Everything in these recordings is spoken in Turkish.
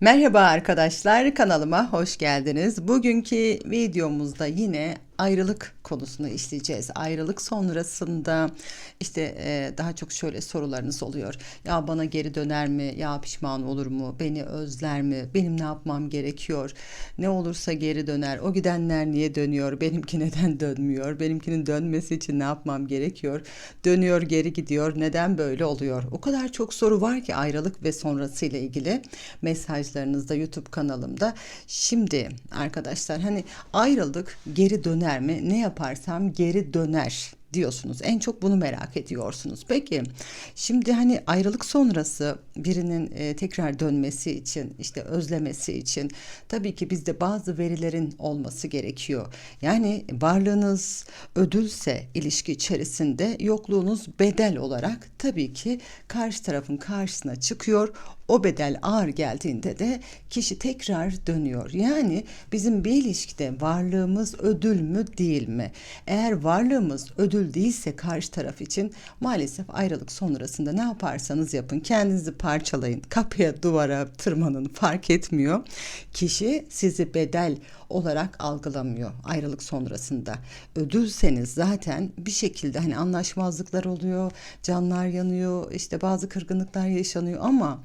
Merhaba arkadaşlar kanalıma hoş geldiniz. Bugünkü videomuzda yine ayrılık konusunu işleyeceğiz. Ayrılık sonrasında işte e, daha çok şöyle sorularınız oluyor. Ya bana geri döner mi? Ya pişman olur mu? Beni özler mi? Benim ne yapmam gerekiyor? Ne olursa geri döner. O gidenler niye dönüyor? Benimki neden dönmüyor? Benimkinin dönmesi için ne yapmam gerekiyor? Dönüyor geri gidiyor. Neden böyle oluyor? O kadar çok soru var ki ayrılık ve sonrası ile ilgili mesajlarınızda YouTube kanalımda. Şimdi arkadaşlar hani ayrıldık geri döner mi? Ne yaparsam geri döner diyorsunuz. En çok bunu merak ediyorsunuz. Peki şimdi hani ayrılık sonrası birinin e, tekrar dönmesi için işte özlemesi için tabii ki bizde bazı verilerin olması gerekiyor. Yani varlığınız ödülse ilişki içerisinde yokluğunuz bedel olarak tabii ki karşı tarafın karşısına çıkıyor. O bedel ağır geldiğinde de kişi tekrar dönüyor. Yani bizim bir ilişkide varlığımız ödül mü değil mi? Eğer varlığımız ödül değilse karşı taraf için maalesef ayrılık sonrasında ne yaparsanız yapın kendinizi parçalayın. Kapıya duvara tırmanın fark etmiyor. Kişi sizi bedel olarak algılamıyor ayrılık sonrasında. Ödülseniz zaten bir şekilde hani anlaşmazlıklar oluyor, canlar yanıyor, işte bazı kırgınlıklar yaşanıyor ama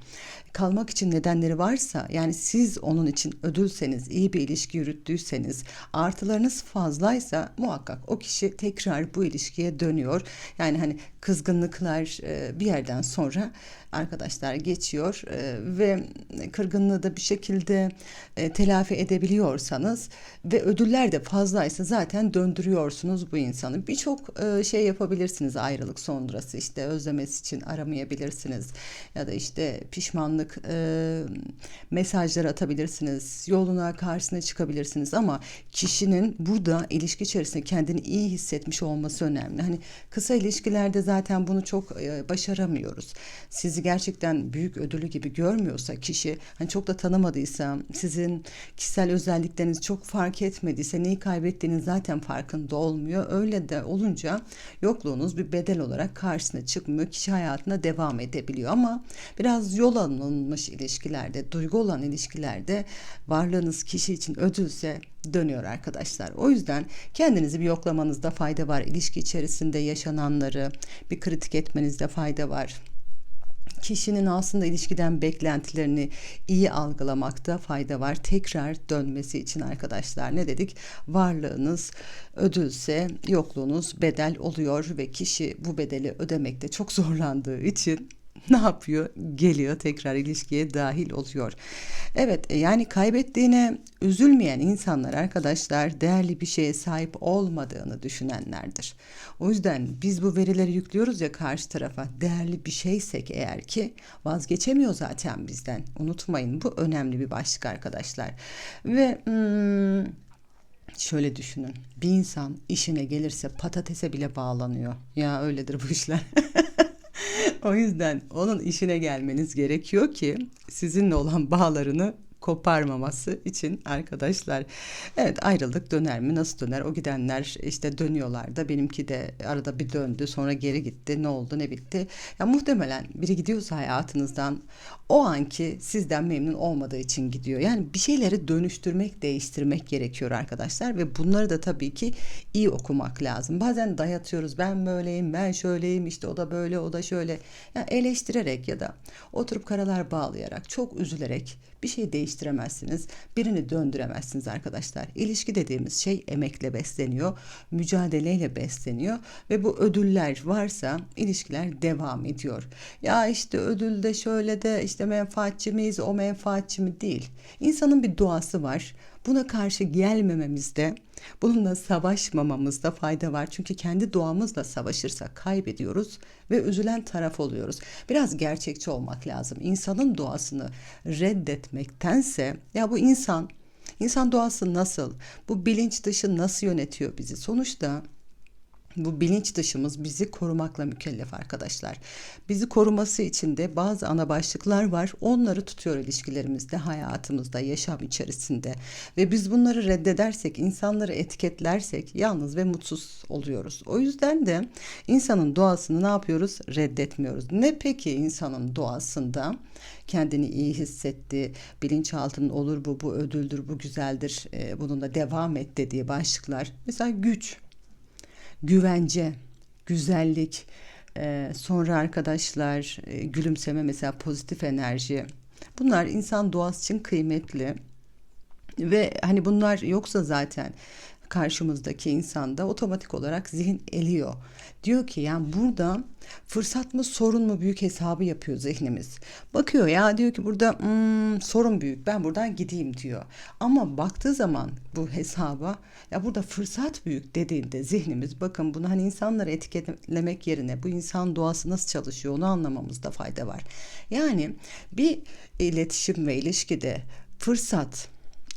kalmak için nedenleri varsa yani siz onun için ödülseniz, iyi bir ilişki yürüttüyseniz, artılarınız fazlaysa muhakkak o kişi tekrar bu ilişkiye dönüyor. Yani hani kızgınlıklar e, bir yerden sonra arkadaşlar geçiyor e, ve kırgınlığı da bir şekilde e, telafi edebiliyorsanız ve ödüller de fazlaysa zaten döndürüyorsunuz bu insanı. Birçok şey yapabilirsiniz ayrılık sonrası işte özlemesi için aramayabilirsiniz ya da işte pişmanlık mesajlar atabilirsiniz. Yoluna karşısına çıkabilirsiniz ama kişinin burada ilişki içerisinde kendini iyi hissetmiş olması önemli. Hani kısa ilişkilerde zaten bunu çok başaramıyoruz. Sizi gerçekten büyük ödülü gibi görmüyorsa kişi hani çok da tanımadıysa sizin kişisel özellikleriniz çok fark etmediyse neyi kaybettiğiniz zaten farkında olmuyor. Öyle de olunca yokluğunuz bir bedel olarak karşısına çıkmıyor. Kişi hayatına devam edebiliyor ama biraz yol alınmış ilişkilerde, duygu olan ilişkilerde varlığınız kişi için ödülse dönüyor arkadaşlar. O yüzden kendinizi bir yoklamanızda fayda var. İlişki içerisinde yaşananları bir kritik etmenizde fayda var kişinin aslında ilişkiden beklentilerini iyi algılamakta fayda var. Tekrar dönmesi için arkadaşlar ne dedik? Varlığınız ödülse yokluğunuz bedel oluyor ve kişi bu bedeli ödemekte çok zorlandığı için ne yapıyor? Geliyor tekrar ilişkiye dahil oluyor. Evet e, yani kaybettiğine üzülmeyen insanlar arkadaşlar değerli bir şeye sahip olmadığını düşünenlerdir. O yüzden biz bu verileri yüklüyoruz ya karşı tarafa değerli bir şeysek eğer ki vazgeçemiyor zaten bizden. Unutmayın bu önemli bir başlık arkadaşlar. Ve hmm, şöyle düşünün bir insan işine gelirse patatese bile bağlanıyor. Ya öyledir bu işler. o yüzden onun işine gelmeniz gerekiyor ki sizinle olan bağlarını koparmaması için arkadaşlar. Evet ayrıldık döner mi? Nasıl döner? O gidenler işte dönüyorlar da benimki de arada bir döndü sonra geri gitti. Ne oldu ne bitti? Ya muhtemelen biri gidiyorsa hayatınızdan o anki sizden memnun olmadığı için gidiyor. Yani bir şeyleri dönüştürmek, değiştirmek gerekiyor arkadaşlar ve bunları da tabii ki iyi okumak lazım. Bazen dayatıyoruz. Ben böyleyim, ben şöyleyim, işte o da böyle, o da şöyle. Yani eleştirerek ya da oturup karalar bağlayarak, çok üzülerek bir şey değiştiremezsiniz. Birini döndüremezsiniz arkadaşlar. İlişki dediğimiz şey emekle besleniyor, mücadeleyle besleniyor ve bu ödüller varsa ilişkiler devam ediyor. Ya işte ödülde şöyle de işte menfaatçi miyiz, o menfaatçi mi değil. İnsanın bir doğası var. Buna karşı gelmememizde, bununla savaşmamamızda fayda var. Çünkü kendi doğamızla savaşırsak kaybediyoruz ve üzülen taraf oluyoruz. Biraz gerçekçi olmak lazım. İnsanın doğasını reddetmektense ya bu insan İnsan doğası nasıl? Bu bilinç dışı nasıl yönetiyor bizi? Sonuçta Bu bilinç dışımız bizi korumakla mükellef arkadaşlar. Bizi koruması için de bazı ana başlıklar var. Onları tutuyor ilişkilerimizde, hayatımızda, yaşam içerisinde. Ve biz bunları reddedersek, insanları etiketlersek yalnız ve mutsuz oluyoruz. O yüzden de insanın doğasını ne yapıyoruz? Reddetmiyoruz. Ne peki insanın doğasında? kendini iyi hissetti, bilinçaltının olur bu, bu ödüldür, bu güzeldir, e, bununla devam et dediği başlıklar. Mesela güç, güvence, güzellik, e, sonra arkadaşlar e, gülümseme mesela pozitif enerji. Bunlar insan doğası için kıymetli. Ve hani bunlar yoksa zaten karşımızdaki insanda otomatik olarak zihin eliyor. Diyor ki yani burada fırsat mı sorun mu büyük hesabı yapıyor zihnimiz. Bakıyor ya diyor ki burada hmm, sorun büyük ben buradan gideyim diyor. Ama baktığı zaman bu hesaba ya burada fırsat büyük dediğinde zihnimiz bakın bunu hani insanları etiketlemek yerine bu insan doğası nasıl çalışıyor onu anlamamızda fayda var. Yani bir iletişim ve ilişkide fırsat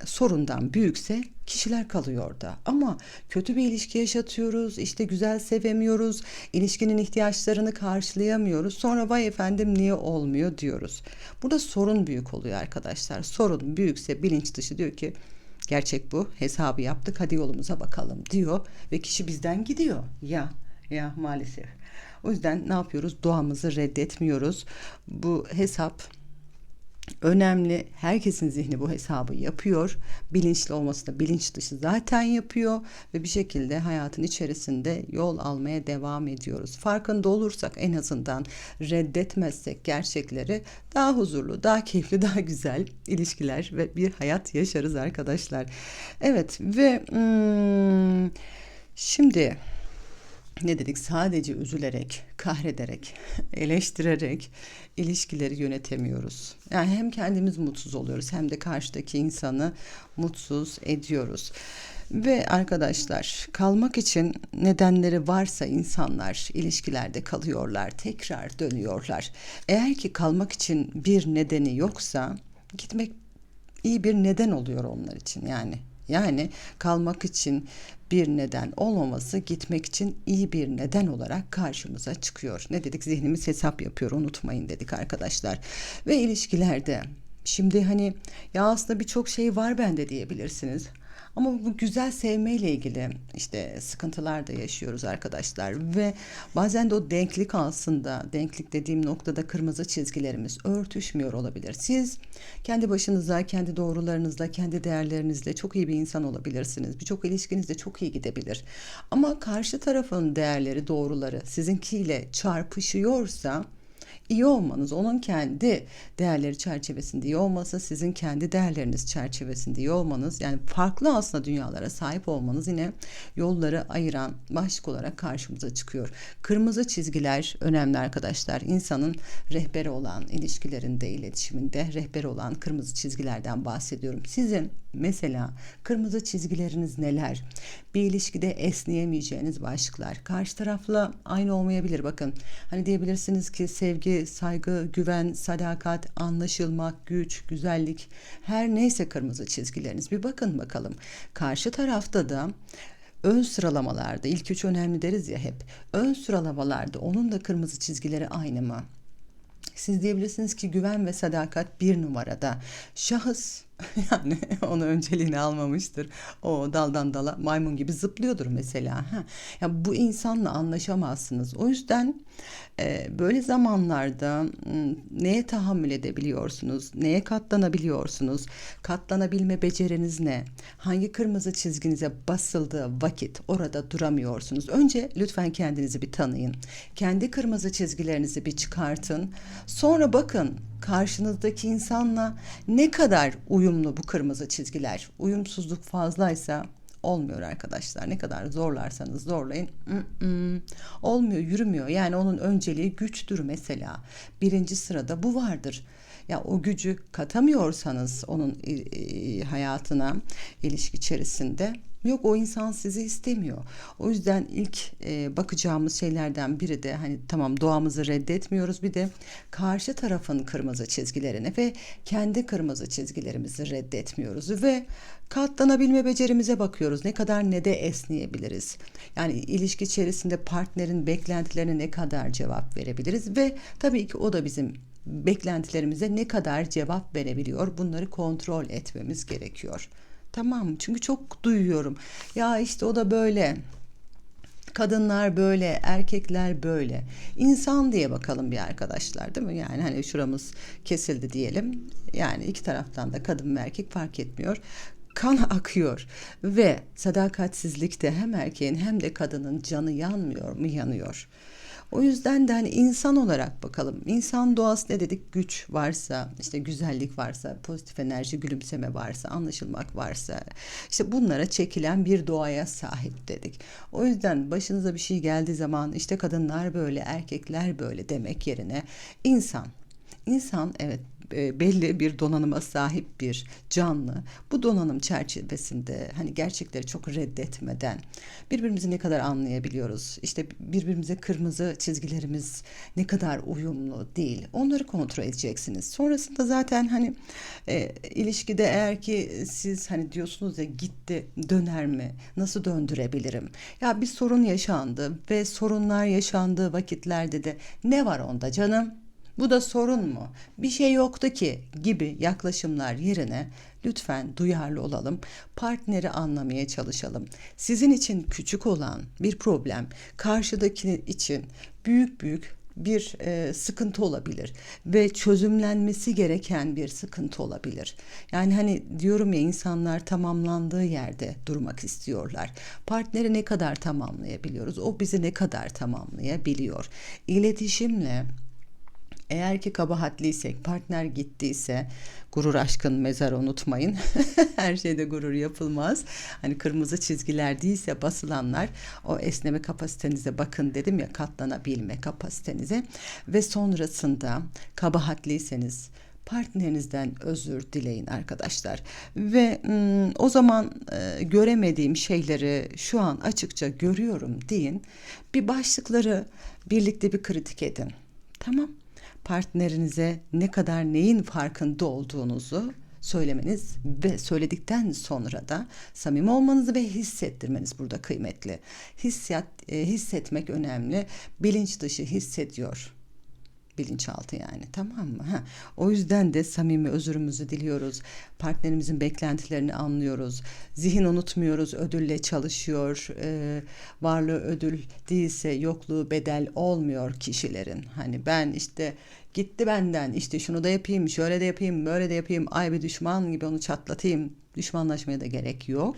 sorundan büyükse kişiler kalıyor orada. Ama kötü bir ilişki yaşatıyoruz, işte güzel sevemiyoruz, ilişkinin ihtiyaçlarını karşılayamıyoruz. Sonra vay efendim niye olmuyor diyoruz. Burada sorun büyük oluyor arkadaşlar. Sorun büyükse bilinç dışı diyor ki gerçek bu hesabı yaptık hadi yolumuza bakalım diyor ve kişi bizden gidiyor. Ya ya maalesef. O yüzden ne yapıyoruz? Doğamızı reddetmiyoruz. Bu hesap önemli. Herkesin zihni bu hesabı yapıyor. Bilinçli olması da bilinç dışı zaten yapıyor ve bir şekilde hayatın içerisinde yol almaya devam ediyoruz. Farkında olursak en azından reddetmezsek gerçekleri daha huzurlu, daha keyifli, daha güzel ilişkiler ve bir hayat yaşarız arkadaşlar. Evet ve hmm, şimdi ne dedik sadece üzülerek, kahrederek, eleştirerek ilişkileri yönetemiyoruz. Yani hem kendimiz mutsuz oluyoruz hem de karşıdaki insanı mutsuz ediyoruz. Ve arkadaşlar kalmak için nedenleri varsa insanlar ilişkilerde kalıyorlar, tekrar dönüyorlar. Eğer ki kalmak için bir nedeni yoksa gitmek iyi bir neden oluyor onlar için yani. Yani kalmak için bir neden olmaması gitmek için iyi bir neden olarak karşımıza çıkıyor. Ne dedik? Zihnimiz hesap yapıyor unutmayın dedik arkadaşlar. Ve ilişkilerde şimdi hani ya aslında birçok şey var bende diyebilirsiniz. Ama bu güzel sevmeyle ilgili işte sıkıntılar da yaşıyoruz arkadaşlar ve bazen de o denklik aslında denklik dediğim noktada kırmızı çizgilerimiz örtüşmüyor olabilir. Siz kendi başınıza, kendi doğrularınızla, kendi değerlerinizle çok iyi bir insan olabilirsiniz. Birçok ilişkinizde çok iyi gidebilir. Ama karşı tarafın değerleri, doğruları sizinkiyle çarpışıyorsa iyi olmanız, onun kendi değerleri çerçevesinde iyi olması, sizin kendi değerleriniz çerçevesinde iyi olmanız, yani farklı aslında dünyalara sahip olmanız yine yolları ayıran başlık olarak karşımıza çıkıyor. Kırmızı çizgiler önemli arkadaşlar. İnsanın rehberi olan ilişkilerinde, iletişiminde rehberi olan kırmızı çizgilerden bahsediyorum. Sizin mesela kırmızı çizgileriniz neler? Bir ilişkide esneyemeyeceğiniz başlıklar. Karşı tarafla aynı olmayabilir. Bakın hani diyebilirsiniz ki sevgi saygı, güven, sadakat, anlaşılmak, güç, güzellik her neyse kırmızı çizgileriniz bir bakın bakalım. Karşı tarafta da ön sıralamalarda ilk üç önemli deriz ya hep. Ön sıralamalarda onun da kırmızı çizgileri aynı mı? Siz diyebilirsiniz ki güven ve sadakat bir numarada. Şahıs yani onu önceliğini almamıştır. O daldan dala maymun gibi zıplıyordur mesela. Ha. Ya bu insanla anlaşamazsınız. O yüzden böyle zamanlarda neye tahammül edebiliyorsunuz? Neye katlanabiliyorsunuz? Katlanabilme beceriniz ne? Hangi kırmızı çizginize basıldığı vakit orada duramıyorsunuz? Önce lütfen kendinizi bir tanıyın. Kendi kırmızı çizgilerinizi bir çıkartın. Sonra bakın karşınızdaki insanla ne kadar uyumlu bu kırmızı çizgiler. Uyumsuzluk fazlaysa olmuyor arkadaşlar. Ne kadar zorlarsanız zorlayın. olmuyor, yürümüyor. Yani onun önceliği güçtür mesela. Birinci sırada bu vardır. Ya o gücü katamıyorsanız onun hayatına ilişki içerisinde Yok o insan sizi istemiyor. O yüzden ilk e, bakacağımız şeylerden biri de hani tamam doğamızı reddetmiyoruz bir de karşı tarafın kırmızı çizgilerini ve kendi kırmızı çizgilerimizi reddetmiyoruz ve katlanabilme becerimize bakıyoruz. Ne kadar ne de esneyebiliriz. Yani ilişki içerisinde partnerin beklentilerine ne kadar cevap verebiliriz ve tabii ki o da bizim beklentilerimize ne kadar cevap verebiliyor bunları kontrol etmemiz gerekiyor. Tamam? Çünkü çok duyuyorum. Ya işte o da böyle. Kadınlar böyle, erkekler böyle. İnsan diye bakalım bir arkadaşlar değil mi? Yani hani şuramız kesildi diyelim. Yani iki taraftan da kadın ve erkek fark etmiyor kan akıyor ve sadakatsizlikte hem erkeğin hem de kadının canı yanmıyor mu yanıyor. O yüzden de hani insan olarak bakalım. İnsan doğası ne dedik? Güç varsa, işte güzellik varsa, pozitif enerji, gülümseme varsa, anlaşılmak varsa, işte bunlara çekilen bir doğaya sahip dedik. O yüzden başınıza bir şey geldiği zaman işte kadınlar böyle, erkekler böyle demek yerine insan İnsan evet belli bir donanıma sahip bir canlı. Bu donanım çerçevesinde hani gerçekleri çok reddetmeden birbirimizi ne kadar anlayabiliyoruz? İşte birbirimize kırmızı çizgilerimiz ne kadar uyumlu değil. Onları kontrol edeceksiniz. Sonrasında zaten hani e, ilişkide eğer ki siz hani diyorsunuz ya gitti döner mi? Nasıl döndürebilirim? Ya bir sorun yaşandı ve sorunlar yaşandığı vakitlerde de ne var onda canım? Bu da sorun mu? Bir şey yoktu ki gibi yaklaşımlar yerine lütfen duyarlı olalım. Partneri anlamaya çalışalım. Sizin için küçük olan bir problem karşıdaki için büyük büyük bir e, sıkıntı olabilir ve çözümlenmesi gereken bir sıkıntı olabilir. Yani hani diyorum ya insanlar tamamlandığı yerde durmak istiyorlar. Partneri ne kadar tamamlayabiliyoruz? O bizi ne kadar tamamlayabiliyor? İletişimle eğer ki kabahatliysek, partner gittiyse gurur aşkın mezarı unutmayın. Her şeyde gurur yapılmaz. Hani kırmızı çizgiler değilse basılanlar o esneme kapasitenize bakın dedim ya katlanabilme kapasitenize. Ve sonrasında kabahatliyseniz partnerinizden özür dileyin arkadaşlar. Ve o zaman e, göremediğim şeyleri şu an açıkça görüyorum deyin. Bir başlıkları birlikte bir kritik edin. Tamam partnerinize ne kadar neyin farkında olduğunuzu söylemeniz ve söyledikten sonra da samimi olmanızı ve hissettirmeniz burada kıymetli. Hissiyat, e, hissetmek önemli. Bilinç dışı hissediyor bilinçaltı yani tamam mı? Ha. O yüzden de samimi özürümüzü diliyoruz. Partnerimizin beklentilerini anlıyoruz. Zihin unutmuyoruz. Ödülle çalışıyor. Ee, varlığı ödül değilse yokluğu bedel olmuyor kişilerin. Hani ben işte gitti benden işte şunu da yapayım, şöyle de yapayım, böyle de yapayım. Ay bir düşman gibi onu çatlatayım düşmanlaşmaya da gerek yok.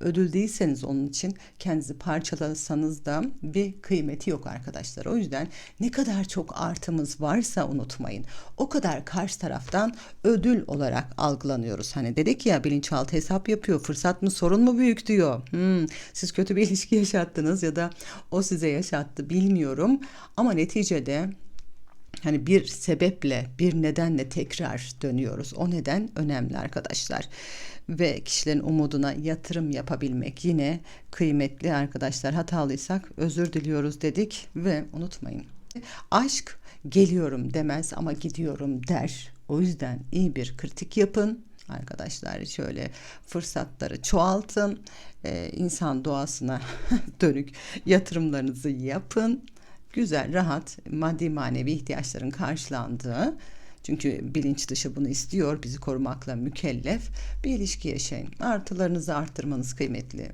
Ödül değilseniz onun için kendinizi parçalasanız da bir kıymeti yok arkadaşlar. O yüzden ne kadar çok artımız varsa unutmayın. O kadar karşı taraftan ödül olarak algılanıyoruz. Hani dedik ya bilinçaltı hesap yapıyor. Fırsat mı sorun mu büyük diyor. Hmm, siz kötü bir ilişki yaşattınız ya da o size yaşattı bilmiyorum. Ama neticede hani bir sebeple bir nedenle tekrar dönüyoruz. O neden önemli arkadaşlar ve kişilerin umuduna yatırım yapabilmek yine kıymetli arkadaşlar. Hatalıysak özür diliyoruz dedik ve unutmayın. Aşk geliyorum demez ama gidiyorum der. O yüzden iyi bir kritik yapın arkadaşlar şöyle fırsatları çoğaltın ee, insan doğasına dönük yatırımlarınızı yapın güzel rahat maddi manevi ihtiyaçların karşılandığı çünkü bilinç dışı bunu istiyor, bizi korumakla mükellef bir ilişki yaşayın. Artılarınızı arttırmanız kıymetli.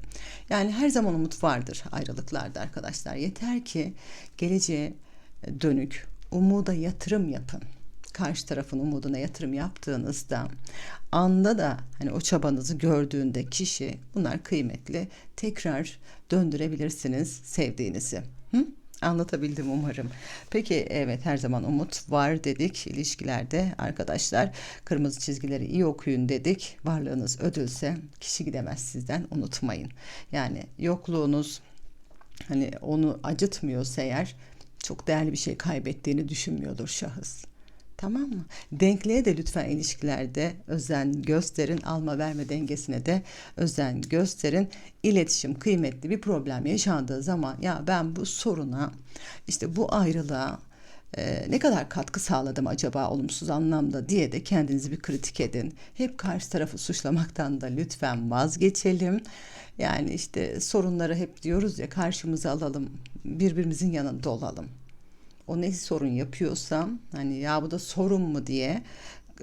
Yani her zaman umut vardır ayrılıklarda arkadaşlar. Yeter ki geleceğe dönük umuda yatırım yapın karşı tarafın umuduna yatırım yaptığınızda anda da hani o çabanızı gördüğünde kişi bunlar kıymetli tekrar döndürebilirsiniz sevdiğinizi. Hı? Anlatabildim umarım. Peki evet her zaman umut var dedik ilişkilerde arkadaşlar. Kırmızı çizgileri iyi okuyun dedik. Varlığınız ödülse kişi gidemez sizden unutmayın. Yani yokluğunuz hani onu acıtmıyorsa eğer çok değerli bir şey kaybettiğini düşünmüyordur şahıs. Tamam mı? Denkliğe de lütfen ilişkilerde özen gösterin. Alma verme dengesine de özen gösterin. İletişim kıymetli bir problem yaşandığı zaman ya ben bu soruna işte bu ayrılığa e, ne kadar katkı sağladım acaba olumsuz anlamda diye de kendinizi bir kritik edin. Hep karşı tarafı suçlamaktan da lütfen vazgeçelim. Yani işte sorunları hep diyoruz ya karşımıza alalım, birbirimizin yanında olalım o ne sorun yapıyorsam hani ya bu da sorun mu? diye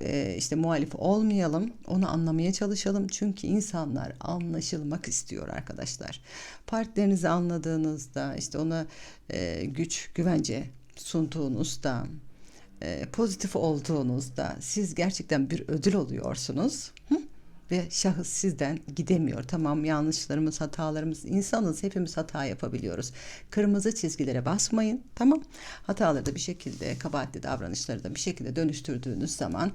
e, işte muhalif olmayalım onu anlamaya çalışalım. Çünkü insanlar anlaşılmak istiyor arkadaşlar. Partilerinizi anladığınızda işte ona e, güç güvence sunduğunuzda e, pozitif olduğunuzda siz gerçekten bir ödül oluyorsunuz? Ve şahıs sizden gidemiyor. Tamam yanlışlarımız, hatalarımız, insanız hepimiz hata yapabiliyoruz. Kırmızı çizgilere basmayın. Tamam. Hataları da bir şekilde, kabahatli davranışları da bir şekilde dönüştürdüğünüz zaman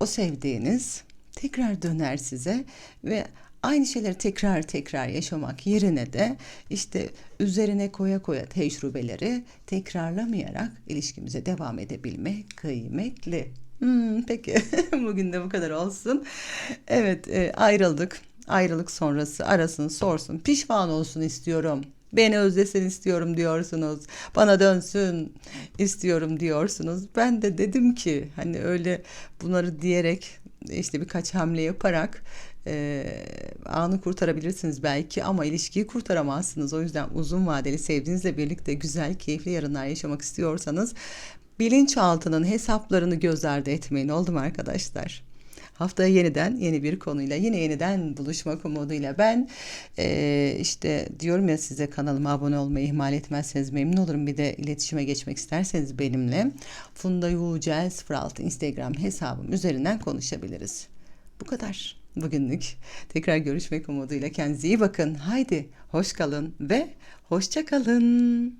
o sevdiğiniz tekrar döner size ve aynı şeyleri tekrar tekrar yaşamak yerine de işte üzerine koya koya tecrübeleri tekrarlamayarak ilişkimize devam edebilmek kıymetli. Hmm, peki bugün de bu kadar olsun. Evet e, ayrıldık. Ayrılık sonrası arasın sorsun. Pişman olsun istiyorum. Beni özlesin istiyorum diyorsunuz. Bana dönsün istiyorum diyorsunuz. Ben de dedim ki hani öyle bunları diyerek işte birkaç hamle yaparak e, anı kurtarabilirsiniz belki ama ilişkiyi kurtaramazsınız. O yüzden uzun vadeli sevdiğinizle birlikte güzel, keyifli yarınlar yaşamak istiyorsanız bilinçaltının hesaplarını göz ardı etmeyin oldu mu arkadaşlar? Haftaya yeniden yeni bir konuyla yine yeniden buluşmak umuduyla ben e, işte diyorum ya size kanalıma abone olmayı ihmal etmezseniz memnun olurum. Bir de iletişime geçmek isterseniz benimle Funda Yücel 06 Instagram hesabım üzerinden konuşabiliriz. Bu kadar bugünlük. Tekrar görüşmek umuduyla kendinize iyi bakın. Haydi hoş kalın ve hoşça kalın.